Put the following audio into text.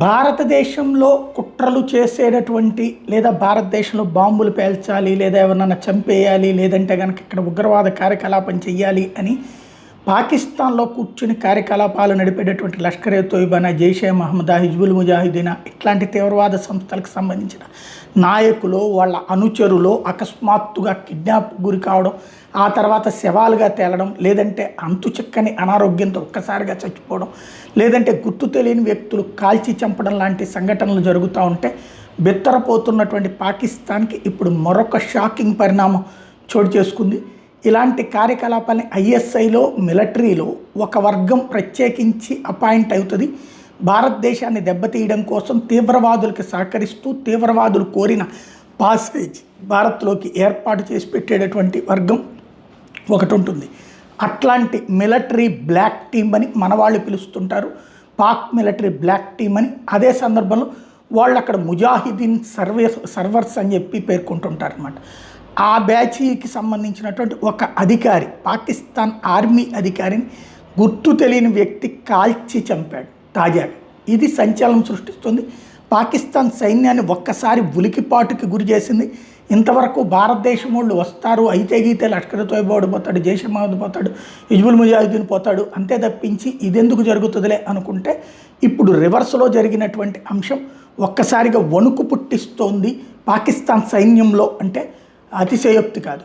భారతదేశంలో కుట్రలు చేసేటటువంటి లేదా భారతదేశంలో బాంబులు పేల్చాలి లేదా ఎవరినన్నా చంపేయాలి లేదంటే కనుక ఇక్కడ ఉగ్రవాద కార్యకలాపం చేయాలి అని పాకిస్తాన్లో కూర్చుని కార్యకలాపాలు నడిపేటటువంటి లష్కర్ ఏ తోయిబానా జైషే మహమ్మదా హిజ్బుల్ ముజాహిదీనా ఇట్లాంటి తీవ్రవాద సంస్థలకు సంబంధించిన నాయకులు వాళ్ళ అనుచరులు అకస్మాత్తుగా కిడ్నాప్ గురి కావడం ఆ తర్వాత శవాలుగా తేలడం లేదంటే అంతు చిక్కని అనారోగ్యంతో ఒక్కసారిగా చచ్చిపోవడం లేదంటే గుర్తు తెలియని వ్యక్తులు కాల్చి చంపడం లాంటి సంఘటనలు జరుగుతూ ఉంటే బెత్తరపోతున్నటువంటి పాకిస్తాన్కి ఇప్పుడు మరొక షాకింగ్ పరిణామం చోటు చేసుకుంది. ఇలాంటి కార్యకలాపాలని ఐఎస్ఐలో మిలిటరీలో ఒక వర్గం ప్రత్యేకించి అపాయింట్ అవుతుంది. భారతదేశాన్ని దెబ్బతీయడం కోసం తీవ్రవాదులకు సహకరిస్తూ తీవ్రవాదులు కోరిన పాసేజ్ భారత్లోకి ఏర్పాటు చేసి పెట్టేటటువంటి వర్గం ఒకటి ఉంటుంది అట్లాంటి మిలిటరీ బ్లాక్ టీమ్ అని మన వాళ్ళు పిలుస్తుంటారు. పాక్ మిలిటరీ బ్లాక్ టీమ్ అని అదే సందర్భంలో వాళ్ళు అక్కడ ముజాహిదీన్ సర్వే సర్వర్స్ అని చెప్పి పేర్కొంటుంటారు అనమాట ఆ బ్యాచీకి సంబంధించినటువంటి ఒక అధికారి పాకిస్తాన్ ఆర్మీ అధికారిని గుర్తు తెలియని వ్యక్తి కాల్చి చంపాడు తాజాగా. ఇది సంచలనం సృష్టిస్తుంది. పాకిస్తాన్ సైన్యాన్ని ఒక్కసారి ఉలికిపాటుకి గురి చేసింది. ఇంతవరకు భారతదేశం వాళ్ళు వస్తారు అయితే గీతే లష్కర్ తోయబోడు పోతాడు జైష్ మహమ్మద్ పోతాడు హిజ్బుల్ ముజాహిద్దీన్ పోతాడు అంతే తప్పించి ఇదెందుకు జరుగుతుందిలే అనుకుంటే ఇప్పుడు రివర్స్లో జరిగినటువంటి అంశం ఒక్కసారిగా వణుకు పుట్టిస్తోంది పాకిస్తాన్ సైన్యంలో. అంటే అతిశయోక్తి కాదు.